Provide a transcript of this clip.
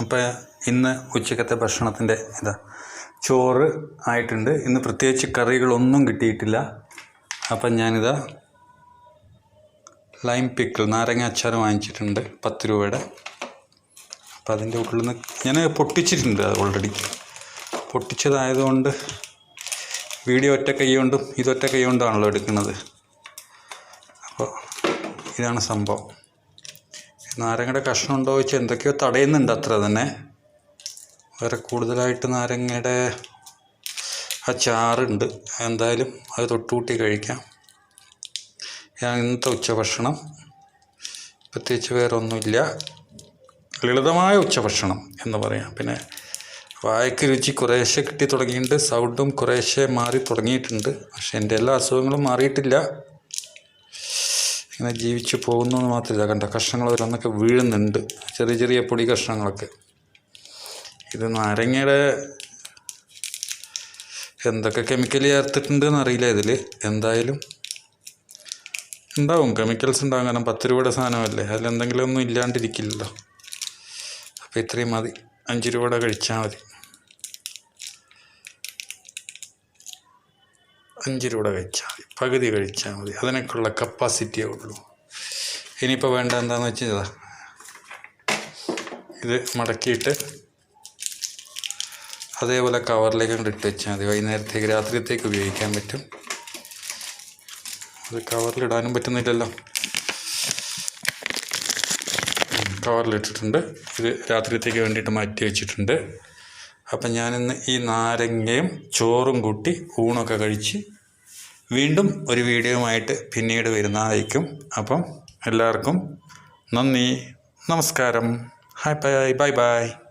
അപ്പോൾ ഇന്ന് ഉച്ചക്കത്തെ ഭക്ഷണത്തിന്റെ ഇതാ. ചോറ് ആയിട്ടുണ്ട്. ഇന്ന് പ്രത്യേകിച്ച് കറികളൊന്നും കിട്ടിയിട്ടില്ല. അപ്പം ഞാനിതാ ലൈം പിക്കിൾ നാരങ്ങ അച്ചാർ വാങ്ങിച്ചിട്ടുണ്ട്. പത്ത് രൂപയുടെ. അപ്പം അതിന്റെ ഉള്ളിൽ നിന്ന് ഞാൻ പൊട്ടിച്ചിട്ടുണ്ട് അത് ഓൾറെഡി പൊട്ടിച്ചതായതുകൊണ്ട് വീഡിയോ ഒറ്റ കൈ കൊണ്ടും ഇതൊറ്റ കൈ കൊണ്ടാണല്ലോ എടുക്കുന്നത്. അപ്പോൾ ഇതാണ് സംഭവം. നാരങ്ങയുടെ കഷ്ണം ഉണ്ടോ വെച്ചാൽ എന്തൊക്കെയോ തടയുന്നുണ്ട് അത്ര തന്നെ. വേറെ കൂടുതലായിട്ട് നാരങ്ങയുടെ ആ ചാറുണ്ട്. എന്തായാലും അത് തൊട്ടുകൂട്ടി കഴിക്കാം. ഇന്നത്തെ ഉച്ചഭക്ഷണം? പ്രത്യേകിച്ച് വേറെ ഒന്നുമില്ല ലളിതമായ ഉച്ചഭക്ഷണം എന്ന് പറയാം. പിന്നെ വായക്ക് രുചി കുറേശ്ശെ കിട്ടി തുടങ്ങിയിട്ടുണ്ട്. സൗണ്ടും കുറേശ്ശെ മാറി തുടങ്ങിയിട്ടുണ്ട്. പക്ഷേ എന്റെ എല്ലാ അസുഖങ്ങളും മാറിയിട്ടില്ല. ഇങ്ങനെ ജീവിച്ചു പോകുന്നു എന്ന് മാത്രമല്ല കണ്ട? കഷ്ണങ്ങൾ അതിലൊന്നൊക്കെ വീഴുന്നുണ്ട്. ചെറിയ ചെറിയ പൊടി കഷ്ണങ്ങളൊക്കെ. ഇത് നാരങ്ങയുടെ എന്തൊക്കെ കെമിക്കൽ ചേർത്തിട്ടുണ്ട് എന്നറിയില്ല ഇതിൽ എന്തായാലും ഉണ്ടാവും. കെമിക്കൽസ് ഉണ്ടാകും കാരണം പത്ത് രൂപയുടെ സാധനമല്ലേ? അതിലെന്തെങ്കിലും ഒന്നും ഇല്ലാണ്ടിരിക്കില്ലല്ലോ. അപ്പോൾ ഇത്രയും മതി. അഞ്ച് രൂപയുടെ കഴിച്ചാൽ മതി. അഞ്ച് രൂപയുടെ കഴിച്ചാൽ മതി. പകുതി കഴിച്ചാൽ മതി. അതിനൊക്കെയുള്ള കപ്പാസിറ്റിയേ ഉള്ളൂ. ഇനിയിപ്പോൾ വേണ്ട എന്താണെന്ന് വെച്ചാൽ ഇത് മടക്കിയിട്ട് അതേപോലെ കവറിലേക്ക് കൊണ്ട് ഇട്ട് വെച്ചാൽ മതി. വൈകുന്നേരത്തേക്ക് രാത്രിയത്തേക്ക് ഉപയോഗിക്കാൻ പറ്റും. അത് കവറിലിടാനും പറ്റുന്നില്ലല്ലോ. കവറിലിട്ടിട്ടുണ്ട് ഇത് രാത്രിയത്തേക്ക് വേണ്ടിയിട്ട് മാറ്റി വെച്ചിട്ടുണ്ട്. അപ്പം ഞാനിന്ന് ഈ നാരങ്ങയും ചോറും കൂട്ടി ഊണൊക്കെ കഴിച്ച് വീണ്ടും ഒരു വീഡിയോയുമായിട്ട് പിന്നീട് വരുന്നതായിരിക്കും. അപ്പം എല്ലാവർക്കും നന്ദി നമസ്കാരം. Hi bye bye bye